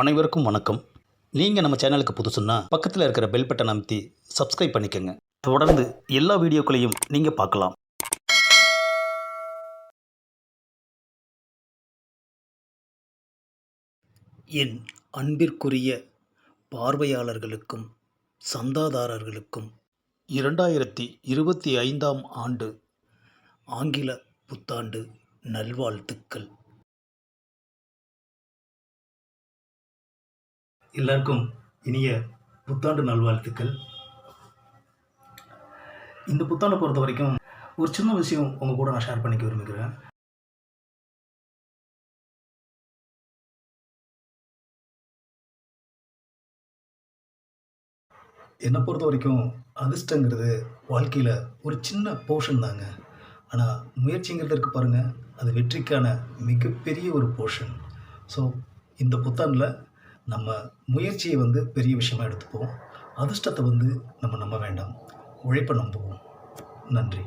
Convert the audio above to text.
அனைவருக்கும் வணக்கம். நீங்கள் நம்ம சேனலுக்கு புதுசுன்னா பக்கத்தில் இருக்கிற பெல் பட்டன் அமைத்தி சப்ஸ்கிரைப் பண்ணிக்கோங்க. தொடர்ந்து எல்லா வீடியோக்களையும் நீங்கள் பார்க்கலாம். என் அன்பிற்குரிய பார்வையாளர்களுக்கும் சந்தாதாரர்களுக்கும் இரண்டாயிரத்தி இருபத்தி ஐந்தாம் ஆண்டு ஆங்கில புத்தாண்டு நல்வாழ்த்துக்கள். எல்லாருக்கும் இனிய புத்தாண்டு நல்வாழ்த்துக்கள். இந்த புத்தாண்டை பொறுத்த வரைக்கும் ஒரு சின்ன விஷயம் உங்கள் கூட நான் ஷேர் பண்ணிக்க விரும்புகிறேன். என்னை பொறுத்த வரைக்கும் அதிர்ஷ்டங்கிறது வாழ்க்கையில் ஒரு சின்ன போர்ஷன் தாங்க. ஆனால் முயற்சிங்கிறது இருக்குது பாருங்கள் அது வெற்றிக்கான மிகப்பெரிய ஒரு போர்ஷன் ஸோ இந்த புத்தாண்டில் நம்ம முயற்சியை வந்து பெரிய விஷயமாக எடுத்துப்போம். அதிர்ஷ்டத்தை வந்து நம்ம நம்ப வேண்டாம். உழைப்பை நம்புவோம். நன்றி.